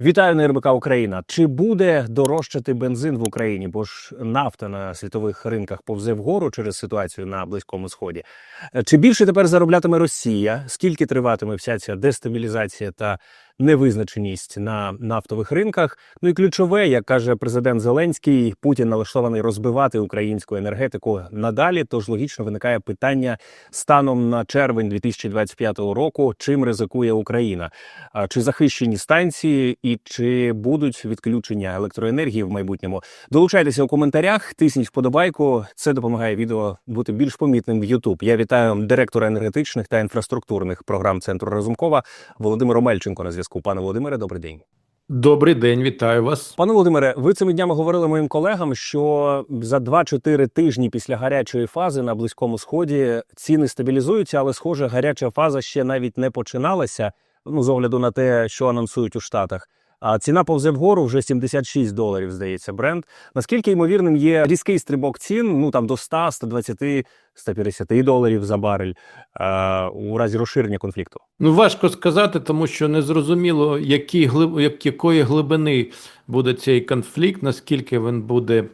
Вітаю на РБК Україна. Чи буде дорожчати бензин в Україні? Бо ж нафта на світових ринках повзе вгору через ситуацію на близькому сході. Е, Чи більше тепер зароблятиме Росія? Скільки триватиме вся ця дестабілізація та невизначеність на нафтових ринках? Ну і ключове, як каже президент Зеленський, Путін налаштований розбивати українську енергетику надалі. Тож логічно виникає питання станом на червень 2025 року, чим ризикує Україна? Чи захищені станції і чи будуть відключення електроенергії в майбутньому? Долучайтеся у коментарях, тисніть вподобайку. Це допомагає відео бути більш помітним в YouTube. Я вітаю директора енергетичних та інфраструктурних програм центру Разумкова Володимира Мельченко на зв'язку. Пане Володимире, добрий день. Добрий день, вітаю вас. Пане Володимире, ви цими днями говорили моїм колегам, що за 2-4 тижні після гарячої фази на близькому сході ціни стабілізуються, але схоже, гаряча фаза ще навіть не починалася. Ну з огляду на те, що анонсують у Штатах. А ціна повзе вгору вже 76 доларів, здається, бренд. Наскільки ймовірним є різкий стрибок цін, ну там до 100, 120, 150 доларів за барель а, у разі розширення конфлікту? Ну важко сказати, тому що не зрозуміло, які глиб... якої глибини буде цей конфлікт, наскільки він буде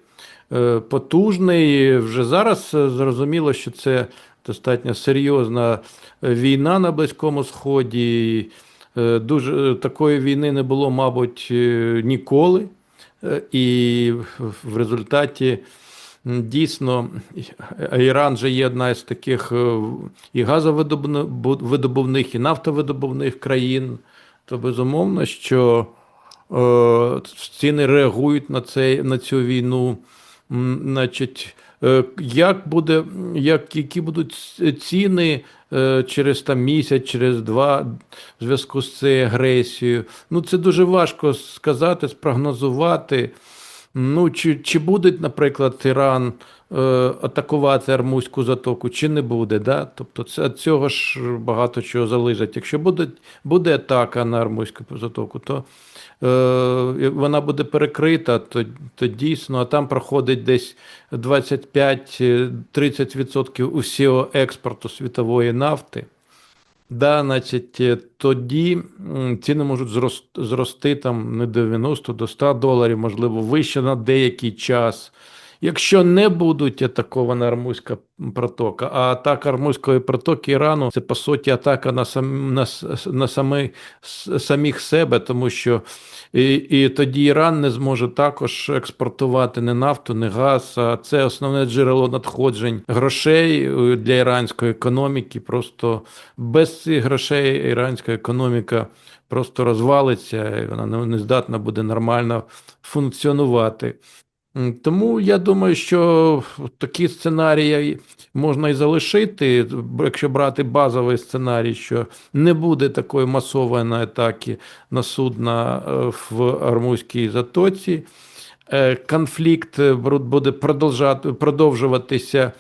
е, потужний. Вже зараз е, зрозуміло, що це достатньо серйозна е, війна на Близькому Сході. Е, дуже е, такої війни не було, мабуть, е, ніколи. І в- результаті дійсно Іран же є одна з таких і газовидобувних, і нафтовидобувних країн. То безумовно, що ціни реагують на, цей, на цю війну. Значить, як буде, як, які будуть ціни е, через там місяць, через два в зв'язку з цією агресією? Ну, це дуже важко сказати, спрогнозувати. Ну, чи, чи буде, наприклад, Іран е, атакувати Армузьку затоку, чи не буде. Да? Тобто це, від цього ж багато чого залежить. Якщо буде, буде атака на Армузьку затоку, то е, вона буде перекрита, то, то дійсно, а там проходить десь 25-30% усього експорту світової нафти. Да, значить, е, тоді ціни можуть зрости, зрости там не 90 до 100 доларів, можливо, вище на деякий час. Якщо не будуть атакована Армузька протока, а атака Армузької протоки Ірану це по суті атака на сам на, на самі, самих себе, тому що і, і тоді Іран не зможе також експортувати не нафту, не газ. А це основне джерело надходжень грошей е, для іранської економіки. Просто без цих грошей іранська економіка просто розвалиться, і вона не- не здатна буде нормально функціонувати. Тому я думаю, що такі сценарії можна і залишити, якщо брати базовий сценарій, що не буде такої масованої атаки на судна е, в Армузькій затоці. Е, Конфлікт е, буде продовжуватися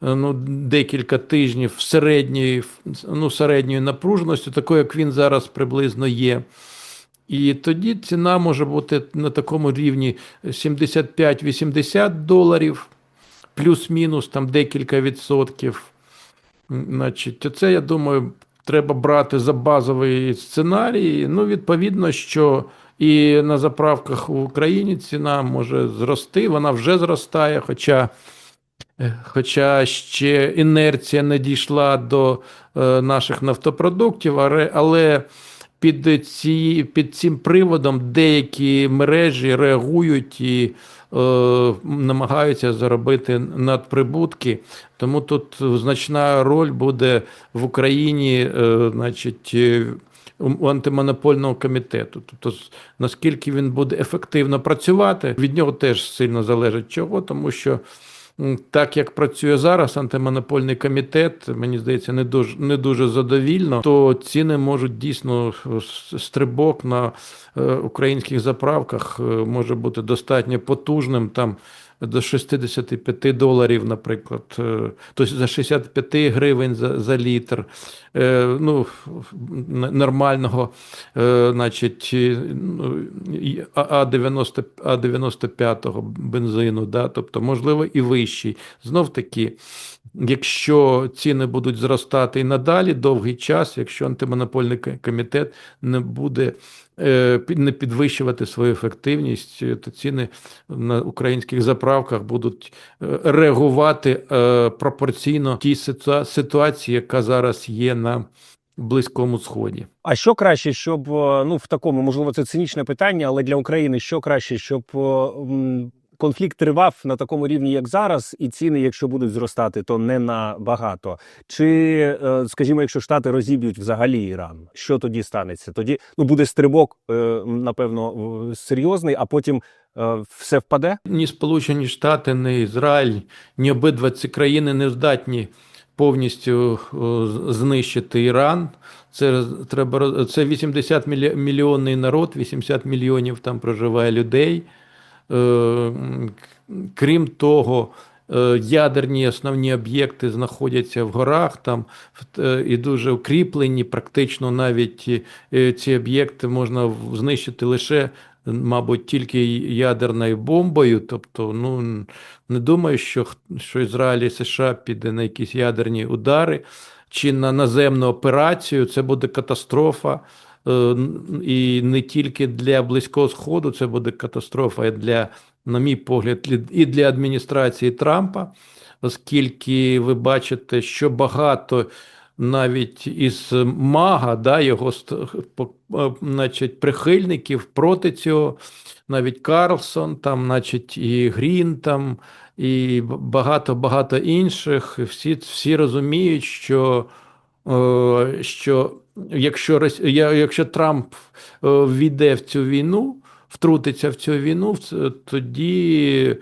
ну, декілька тижнів середньої, ну, середньої напруженості, такої, як він зараз приблизно є. І тоді ціна може бути на такому рівні 75-80 доларів, плюс-мінус там декілька відсотків. Значить, це, я думаю, треба брати за базовий сценарій. Ну, відповідно, що і на заправках в Україні ціна може зрости, вона вже зростає, хоча. е, Хоча ще інерція не дійшла до е, наших нафтопродуктів, але, але під, ці, під цим приводом деякі мережі реагують і е, намагаються заробити надприбутки. Тому тут значна роль буде в Україні, е, значить. е, антимонопольного комітету, тобто наскільки він буде ефективно працювати, від нього теж сильно залежить чого, тому що так як працює зараз антимонопольний комітет, мені здається, не дуже не дуже задовільно, то ціни можуть дійсно стрибок на е, українських заправках е, може бути достатньо потужним там. До 65 доларів, наприклад, е, тобто за 65 гривень за, за літр, е, ну, нормального, е, значить, ну, А- А90, А95 бензину, да, тобто, можливо, і вищий. Знов таки, якщо ціни будуть зростати і надалі довгий час, якщо антимонопольний комітет не буде не підвищувати свою ефективність, е, то ціни на українських заправках будуть е, реагувати е, пропорційно тій ситуації, яка зараз є на Близькому Сході. А що краще, щоб е, ну в такому, можливо, це цинічне питання, але для України що краще, щоб е, конфлікт тривав на такому рівні, як зараз, і ціни, якщо будуть зростати, то не на багато. Чи, е, скажімо, якщо Штати розіб'ють взагалі Іран, що тоді станеться? Тоді ну буде стрибок, е, напевно, серйозний, а потім е, все впаде. Ні Сполучені Штати, ні Ізраїль, ні обидва ці країни не здатні повністю знищити Іран. Це треба це 80 мільйонний народ, 80 мільйонів там проживає людей. Е, Крім того, е, ядерні основні об'єкти знаходяться в горах там е, і дуже укріплені. Практично навіть ці об'єкти можна знищити лише мабуть, тільки ядерною бомбою. Тобто, ну не думаю, що, що Ізраїль і США піде на якісь ядерні удари чи на наземну операцію. Це буде катастрофа. Е, І не тільки для Близького Сходу, це буде катастрофа і для, на мій погляд, і для адміністрації Трампа, оскільки ви бачите, що багато навіть із Мага, да, його е, значить, прихильників проти цього, навіть Карлсон, там, значить, і Грін, там, і багато-багато інших. Всі, всі розуміють, що, е, що якщо, якщо Трамп е, війде в цю війну, втрутиться в цю війну, тоді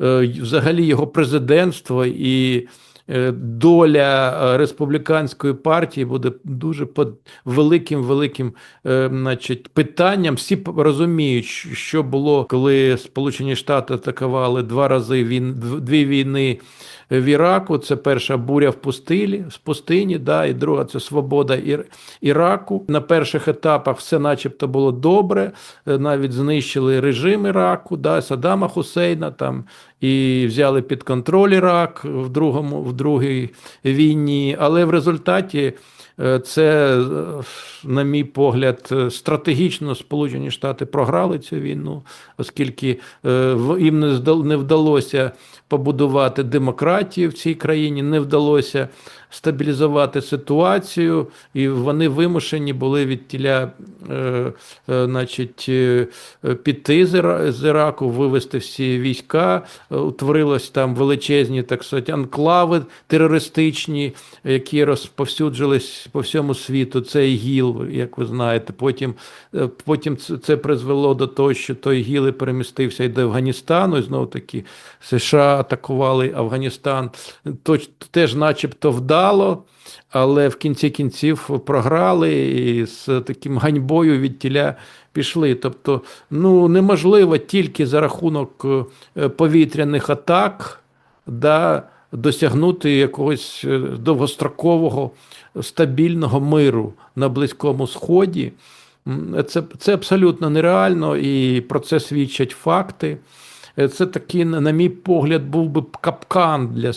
е, взагалі його президентство і е, доля республіканської партії буде дуже под великим великим значить, питанням. Всі розуміють, що було, коли Сполучені Штати атакували два рази він дв- дві війни в Іраку. Це перша буря в пустилі, в пустині, да, і друга це свобода Ір- Іраку. На перших етапах все, начебто, було добре. Е, Навіть знищили режим Іраку, да, Саддама Хусейна там і взяли під контроль Ірак в другому в другій війні. Але в результаті е, це, е, на мій погляд, стратегічно Сполучені Штати програли цю війну, оскільки їм не вдалося побудувати демократію в цій країні, не вдалося стабілізувати ситуацію, і вони вимушені були від тіля, е, е, значить, е, піти з, Іра- з Іраку, вивести всі війська. Е, Утворилось там величезні, так сказати, анклави терористичні, які розповсюджились по всьому світу. Це ІГІЛ, як ви знаєте. Потім, е, потім це- призвело до того, що той ІГІЛ перемістився і до Афганістану, і знову таки США атакували Афганістан. Точ, теж, начебто, вдало. Але в кінці кінців програли і з таким ганьбою від тіля пішли. Тобто, ну неможливо тільки за рахунок е, повітряних атак да, досягнути якогось е, довгострокового стабільного миру на Близькому Сході. Це, це абсолютно нереально, і про це свідчать факти. Е, Це такий, на мій погляд, був би капкан для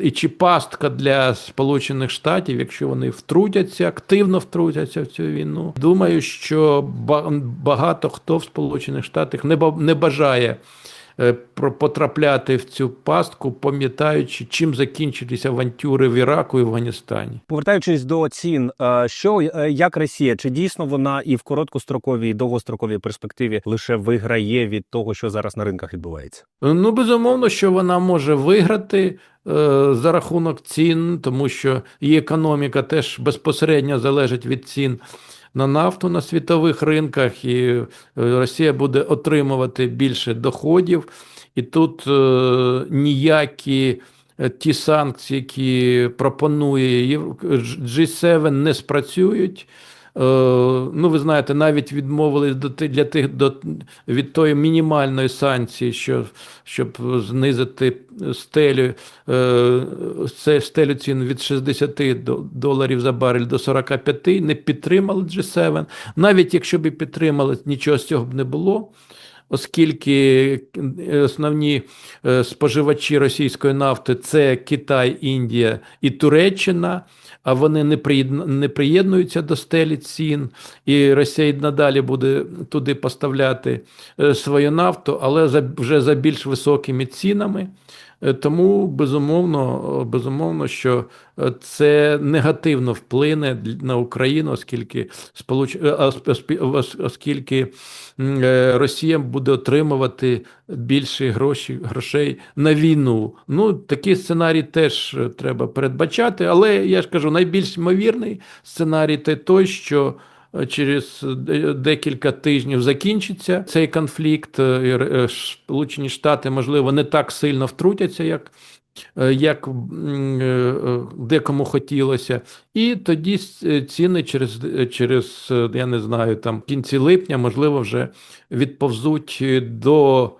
і чи пастка для Сполучених Штатів, якщо вони втрутяться, активно втрутяться в цю війну. Думаю, що ба- багато хто в Сполучених Штатах не ба- не бажає потрапляти в цю пастку, пам'ятаючи, чим закінчились авантюри в Іраку і в Афганістані. Повертаючись до цін, е, що е, як Росія, чи дійсно вона і в короткостроковій, і довгостроковій перспективі лише виграє від того, що зараз на ринках відбувається? Ну, безумовно, що вона може виграти е, за рахунок цін, тому що її економіка теж безпосередньо залежить від цін на нафту на світових ринках, і е, Росія буде отримувати більше доходів. І тут е, ніякі е, ті санкції, які пропонує Єв- G7, не спрацюють. Е, Ну, ви знаєте, навіть відмовились до для тих до від тої мінімальної санкції, що щоб знизити стелю е, це стелю цін від 60 до- доларів за барель до 45, не підтримали G7. Навіть якщо б і підтримали, нічого з цього б не було. Оскільки основні е, споживачі російської нафти це Китай, Індія і Туреччина, а вони не приєдна- не приєднуються до стелі цін, і Росія надалі буде туди поставляти е, свою нафту, але за, вже за більш високими цінами. Е, Тому безумовно, е, безумовно, що е, це негативно вплине на Україну, оскільки сполуч... ос- ос- ос- оскільки Росія буде отримувати більше гроші, грошей на війну. Ну, такий сценарій теж треба передбачати, але я ж кажу, найбільш ймовірний сценарій це той, що через декілька тижнів закінчиться цей конфлікт. е, е, Сполучені Штати, можливо, не так сильно втрутяться, як. е, Як декому хотілося, і тоді ціни через, через я не знаю, там кінці липня, можливо, вже відповзуть до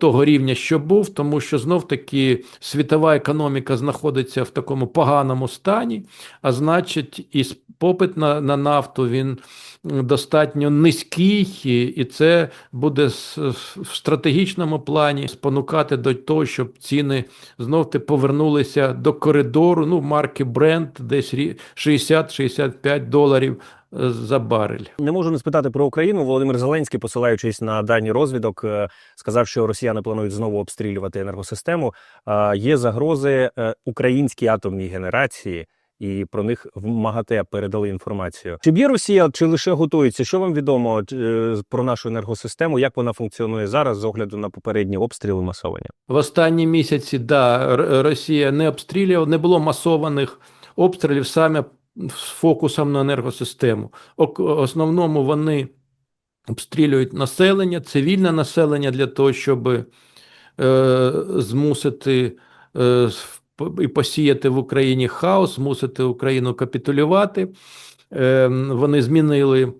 того рівня, що був, тому що знов таки світова економіка знаходиться в такому поганому стані, а значить, і попит на, на нафту він достатньо низький, і, це буде в стратегічному плані спонукати до того, щоб ціни знов ти повернулися до коридору, ну, марки Brent, десь рі- 60-65 доларів е, за барель. Не можу не спитати про Україну. Володимир Зеленський, посилаючись на дані розвідок, е, сказав, що росіяни планують знову обстрілювати енергосистему. А Є загрози е, українській атомній генерації. І про них в МАГАТЕ передали інформацію. Чи б'є Росія, чи лише готується? Що вам відомо е, про нашу енергосистему? Як вона функціонує зараз з огляду на попередні обстріли масовані? В останні місяці да, Росія не обстрілювала, не було масованих обстрілів саме з фокусом на енергосистему. Основному вони обстрілюють населення, цивільне населення для того, щоб е, змусити е, і посіяти в Україні хаос, змусити Україну капітулювати. Е, Вони змінили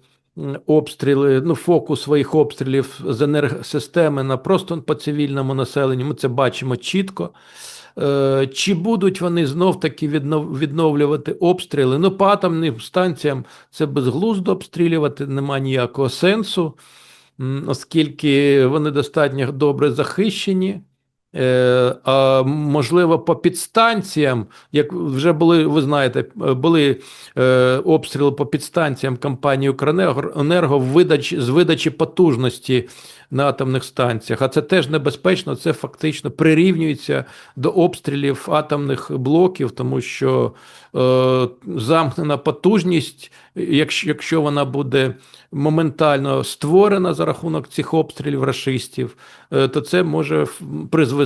обстріли, ну, фокус своїх обстрілів з енергосистеми на просто по цивільному населенню. Ми це бачимо чітко. Е, Чи будуть вони знов таки відновлювати обстріли? Ну, по атомним станціям це безглуздо обстрілювати, нема ніякого сенсу, оскільки вони достатньо добре захищені. Е, А можливо, по підстанціям, як вже були, ви знаєте, е, були е, обстріли по підстанціям компанії Укренерго в з видачі потужності на атомних станціях. А це теж небезпечно, це фактично прирівнюється до обстрілів атомних блоків, тому що замкнена потужність, якщо, якщо вона буде моментально створена за рахунок цих обстрілів рашистів, то це може в-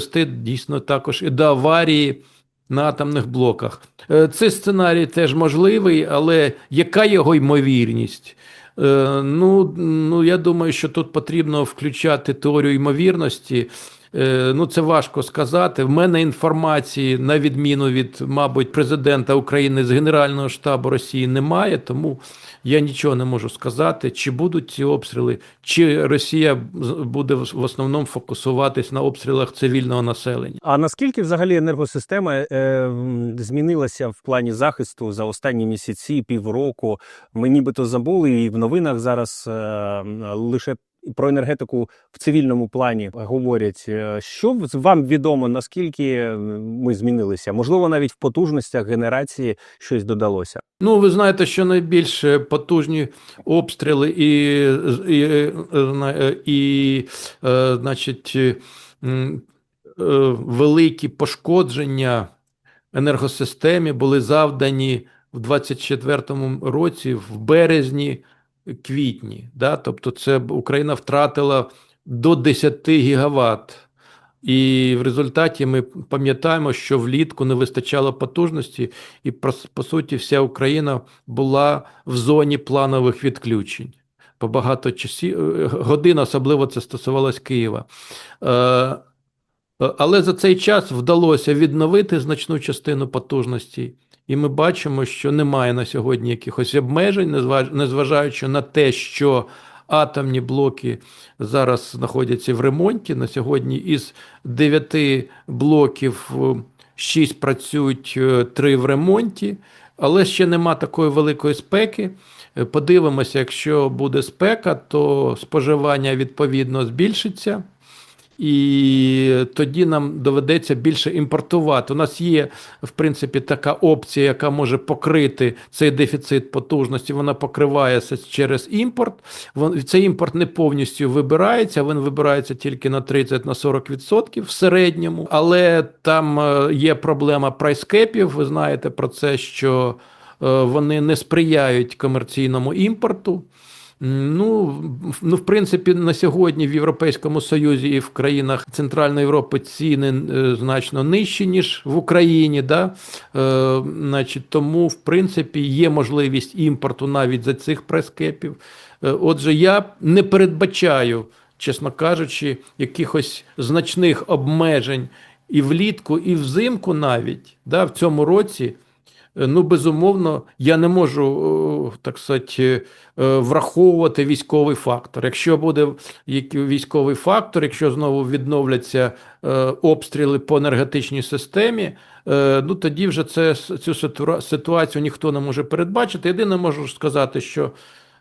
призвести дійсно також і до аварії на атомних блоках. Е, Цей сценарій теж можливий, але яка його ймовірність? Е, Ну, ну, я думаю, що тут потрібно включати теорію ймовірності. Е, Ну, це важко сказати. В мене інформації, на відміну від, мабуть, президента України з Генерального штабу Росії, немає, тому я нічого не можу сказати, чи будуть ці обстріли, чи Росія буде в основному фокусуватись на обстрілах цивільного населення. А наскільки взагалі енергосистема е, змінилася в плані захисту за останні місяці, півроку? Ми нібито забули, і в новинах зараз е, лише про енергетику в цивільному плані говорять. Е, Що вам відомо, наскільки е, ми змінилися? Можливо, навіть в потужностях генерації щось додалося. Ну, ви знаєте, що найбільш потужні обстріли і, і, е, і е, значить, е, е, великі пошкодження енергосистемі були завдані в 24-му році, в березні, квітні. Да? Тобто, це Україна втратила до 10 гігаватт. І в результаті ми пам'ятаємо, що влітку не вистачало потужності, і по, суті, вся Україна була в зоні планових відключень. По багато часів годин, особливо це стосувалось Києва. Е, е, але за цей час вдалося відновити значну частину потужності, і ми бачимо, що немає на сьогодні якихось обмежень, незваж- незважаючи на те, що атомні блоки зараз знаходяться в ремонті. На сьогодні із 9 блоків 6 працюють, 3 в ремонті, але ще нема такої великої спеки. Е, Подивимося, якщо буде спека, то споживання відповідно збільшиться. І тоді нам доведеться більше імпортувати. У нас є, в принципі, така опція, яка може покрити цей дефіцит потужності. Вона покривається через імпорт. Цей імпорт не повністю вибирається, він вибирається тільки на 30-40% в середньому. Але там е, є проблема прайскепів. Ви знаєте про це, що е, вони не сприяють комерційному імпорту. Ну, ну, в принципі, на сьогодні в Європейському Союзі і в країнах Центральної Європи ціни е, значно нижчі, ніж в Україні. Да? Е, значить, тому, в принципі, є можливість імпорту навіть за цих прескепів. Е, отже, я не передбачаю, чесно кажучи, якихось значних обмежень і влітку, і взимку навіть да, в цьому році. Е, Ну, безумовно, я не можу, так сказати, е, враховувати військовий фактор. Якщо буде військовий фактор, якщо знову відновляться е, обстріли по енергетичній системі, е, ну тоді вже це цю ситуацію ніхто не може передбачити. Єдине можу сказати, що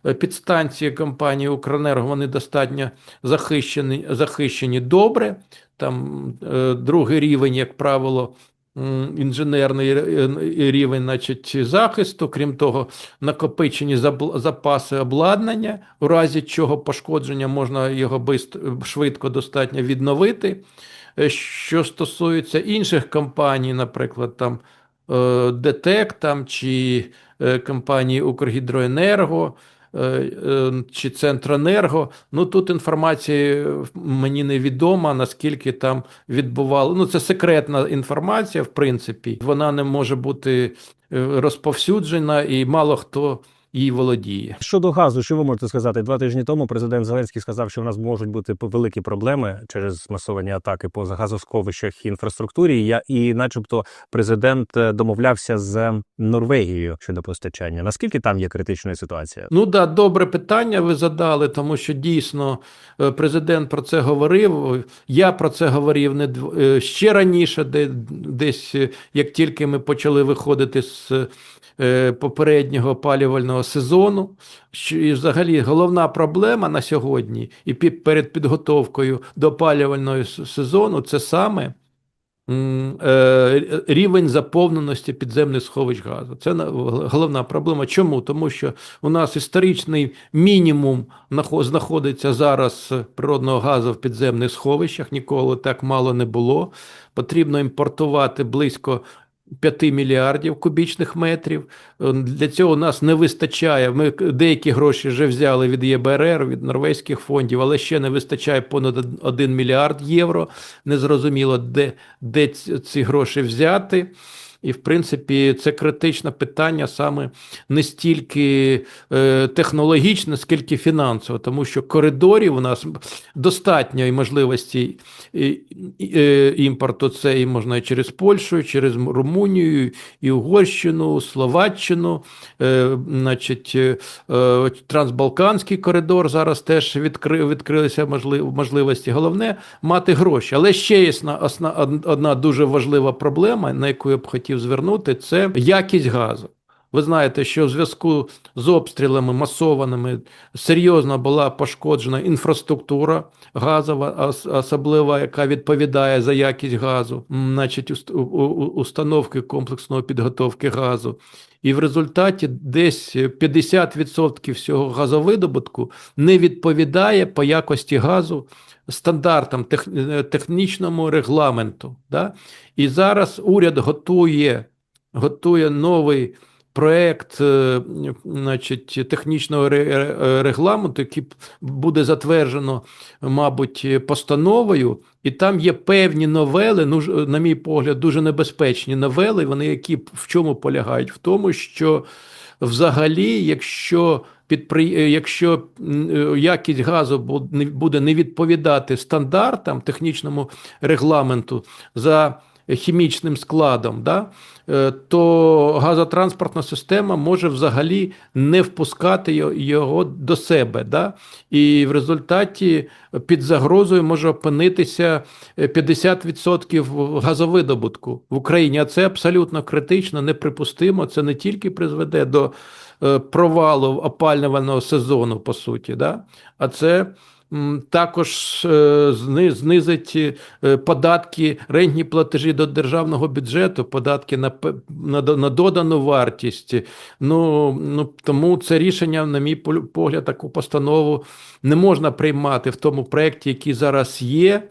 е, підстанції компанії Укренерго вони достатньо захищені, захищені добре. Там е, другий рівень, як правило, інженерний рівень, значить, захисту. Крім того, накопичені запаси обладнання, у разі чого пошкодження можна його швидко достатньо відновити. Е, Що стосується інших компаній, наприклад, там е, ДТЕК там, чи е, компанії Укргідроенерго, чи Центренерго, ну тут інформація мені невідома, наскільки там відбувало. Ну, це секретна інформація, в принципі. Вона не може бути е, розповсюджена, і мало хто її володіє. Щодо газу, що ви можете сказати? Два тижні тому президент Зеленський сказав, що в нас можуть бути великі проблеми через масовані атаки по газосховищах і інфраструктурі. Я і, начебто, президент е, домовлявся з Норвегією щодо постачання. Наскільки там є критична ситуація? Ну да, добре питання ви задали, тому що дійсно е, президент про це говорив. Я про це говорив не дв- е, ще раніше, де десь як тільки ми почали виходити з попереднього опалювального сезону. Що і взагалі головна проблема на сьогодні і перед підготовкою до опалювального сезону це саме. е, Рівень заповненості підземних сховищ газу. Це головна проблема. Чому? Тому що у нас історичний мінімум знаходиться зараз природного газу в підземних сховищах. Ніколи так мало не було. Потрібно імпортувати близько 5 мільярдів кубічних метрів. Е, Для цього нас не вистачає. Ми деякі гроші вже взяли від ЄБРР, від норвезьких фондів, але ще не вистачає понад 1 мільярд євро. Незрозуміло, де, де ці ці гроші взяти. І, в принципі, це критичне питання саме не стільки е, технологічне, скільки фінансово, тому що коридорів у нас достатньо і можливості е, імпорту. Це і можна і через Польщу, через Румунію, і Угорщину, Словаччину, е, значить, трансбалканський коридор зараз теж відкри, відкрилися можлив, можливості. Головне мати гроші. Але ще є одна дуже важлива проблема, на яку я б хотів звернути, це якість газу. Ви знаєте, що в зв'язку з обстрілами масованими серйозно була пошкоджена інфраструктура газова, ос- особлива, яка відповідає за якість газу, значить, установки комплексної підготовки газу. І в результаті десь 50% всього газовидобутку не відповідає по якості газу стандартам тех, технічному регламенту. Да? І зараз уряд готує, готує новий проект е, значить, технічного ре- регламенту, який буде затверджено, мабуть, постановою, і там є певні новели, ну, на мій погляд, дуже небезпечні новели, вони які в чому полягають? В тому, що взагалі, якщо підпри... е, якщо е, якість газу буде не відповідати стандартам, технічному регламенту за хімічним складом, да, е, то газотранспортна система може взагалі не впускати його до себе. Да? І в результаті під загрозою може опинитися е, 50% газовидобутку в Україні. А це абсолютно критично, неприпустимо. Це не тільки призведе до е, провалу опалювального сезону, по суті, да? а це також е, знизить е, податки, рентні платежі до державного бюджету, податки на, на, на додану вартість. Ну, ну, тому це рішення, на мій погляд, таку постанову не можна приймати в тому проєкті, який зараз є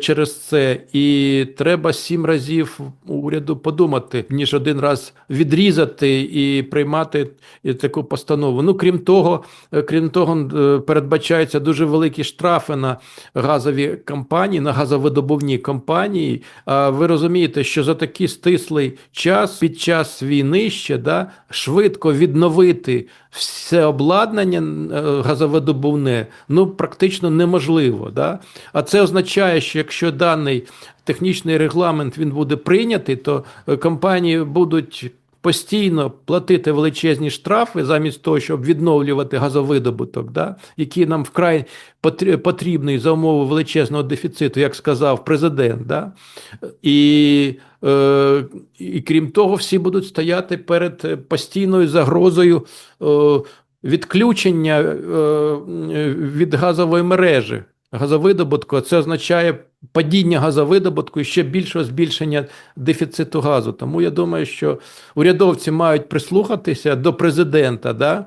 через це. І треба сім разів уряду подумати, ніж один раз відрізати і приймати таку постанову. Ну, крім того, е, крім того, е, передбачаються дуже великі штрафи на газові компанії, на газовидобувні компанії. А ви розумієте, що за такий стислий час під час війни ще да, швидко відновити все обладнання е, газовидобувне ну практично неможливо. Да? А це означає, що якщо даний технічний регламент він буде прийнятий, то е, компанії будуть. Постійно платити величезні штрафи замість того, щоб відновлювати газовидобуток, да, який нам вкрай потрібний за умови величезного дефіциту, як сказав президент. Да. І, е, і крім того, всі будуть стояти перед е, постійною загрозою е, відключення е, від газової мережі. Газовидобутку, це означає падіння газовидобутку і ще більшого збільшення дефіциту газу. Тому я думаю, що урядовці мають прислухатися до президента, да,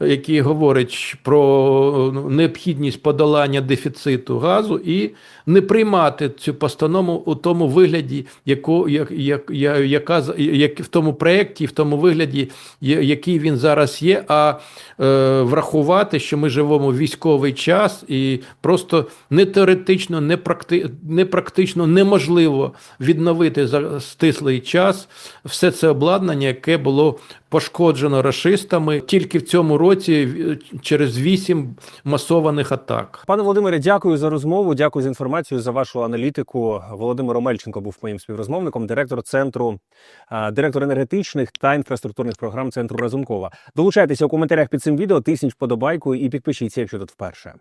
який говорить про ну, необхідність подолання дефіциту газу, і не приймати цю постанову у тому вигляді, яку, як, як, яка, як, в тому проєкті, в тому вигляді, який він зараз є, а е, врахувати, що ми живемо в військовий час, і просто не теоретично, не, практи, не практично неможливо відновити за стислий час все це обладнання, яке було пошкоджено рашистами. Тільки в цьому році е, через вісім масованих атак. Пане Володимире, дякую за розмову. Дякую за інформацію за вашу аналітику. Володимир Омельченко був моїм співрозмовником, директор центру, директор енергетичних та інфраструктурних програм центру Разумкова. Долучайтеся у коментарях під цим відео, тисніть вподобайку і підпишіться, якщо тут вперше.